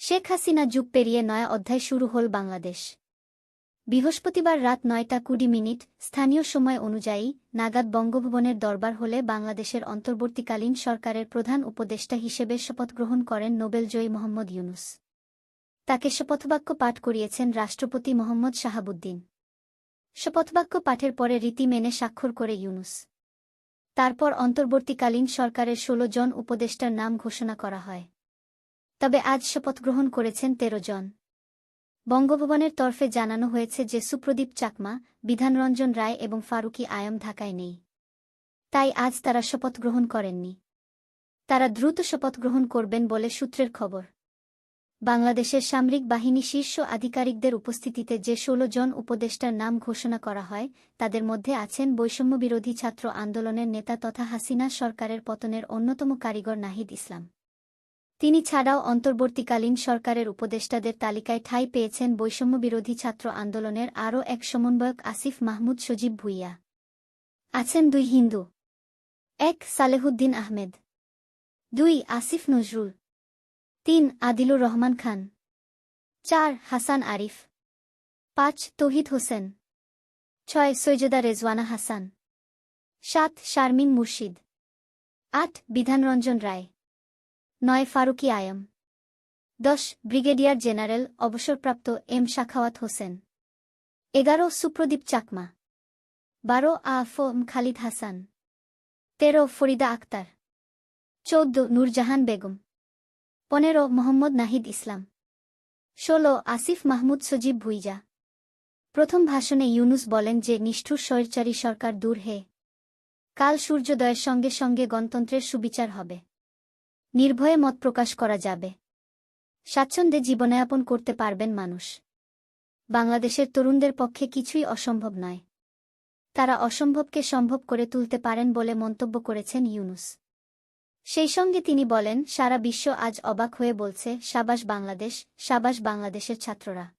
শেখ হাসিনা যুগ পেরিয়ে নয়া অধ্যায় শুরু হল বাংলাদেশ। বৃহস্পতিবার রাত নয়টা কুড়ি মিনিট, স্থানীয় সময় অনুযায়ী নাগাদ বঙ্গভবনের দরবার হলে বাংলাদেশের অন্তর্বর্তীকালীন সরকারের প্রধান উপদেষ্টা হিসেবে শপথ গ্রহণ করেন নোবেলজয়ী মোহাম্মদ ইউনুস। তাকে শপথবাক্য পাঠ করিয়েছেন রাষ্ট্রপতি মোহাম্মদ শাহাবুদ্দিন। শপথবাক্য পাঠের পরে রীতি মেনে স্বাক্ষর করে ইউনুস। তারপর অন্তর্বর্তীকালীন সরকারের ষোলো জন উপদেষ্টার নাম ঘোষণা করা হয়। তবে আজ শপথ গ্রহণ করেছেন তেরো জন। বঙ্গভবনের তরফে জানানো হয়েছে যে সুপ্রদীপ চাকমা, বিধানরঞ্জন রায় এবং ফারুকি আয়ম ঢাকায় নেই। তাই আজ তারা শপথ গ্রহণ করেননি। তারা দ্রুত শপথ গ্রহণ করবেন বলে সূত্রের খবর। বাংলাদেশের সামরিক বাহিনী শীর্ষ আধিকারিকদের উপস্থিতিতে যে ষোলো জন উপদেষ্টার নাম ঘোষণা করা হয়, তাদের মধ্যে আছেন বৈষম্যবিরোধী ছাত্র আন্দোলনের নেতা তথা হাসিনা সরকারের পতনের অন্যতম কারিগর নাহিদ ইসলাম। তিনি ছাড়াও অন্তর্বর্তীকালীন সরকারের উপদেষ্টাদের তালিকায় ঠাঁই পেয়েছেন বৈষম্যবিরোধী ছাত্র আন্দোলনের আরও এক সমন্বয়ক আসিফ মাহমুদ সজীব ভুইয়া। আছেন দুই হিন্দু। এক সালেহুদ্দিন আহমেদ। দুই আসিফ নজরুল। তিন আদিলুর রহমান খান। চার হাসান আরিফ। পাঁচ তহিদ হোসেন। ছয় সৈয়দা রেজওয়ানা হাসান। সাত শারমিন মুর্শিদ। আট বিধানরঞ্জন রায়। নয় ফারুকি আয়ম। দশ, ব্রিগেডিয়ার জেনারেল, অবসরপ্রাপ্ত এম শাখাওয়াত হোসেন। এগারো, সুপ্রদীপ চাকমা। বারো আফ খালিদ হাসান। তেরো, ফরিদা আক্তার। চৌদ্দ, নূরজাহান বেগম। পনেরো, মোহাম্মদ নাহিদ ইসলাম। ষোলো, আসিফ মাহমুদ সজীব ভুইজা। প্রথম ভাষণে ইউনুস বলেন যে নিষ্ঠুর স্বৈরচারী সরকার দূর হে। কাল সূর্যোদয়ের সঙ্গে সঙ্গে গণতন্ত্রের সুবিচার হবে। নির্ভয়ে মত প্রকাশ করা যাবে। স্বাচ্ছন্দ্যে জীবনযাপন করতে পারবেন মানুষ। বাংলাদেশের তরুণদের পক্ষে কিছুই অসম্ভব নয়। তারা অসম্ভবকে সম্ভব করে তুলতে পারেন বলে মন্তব্য করেছেন ইউনুস। সেই সঙ্গে তিনি বলেন, সারা বিশ্ব আজ অবাক হয়ে বলছে, সাবাস বাংলাদেশ, সাবাস বাংলাদেশের ছাত্ররা।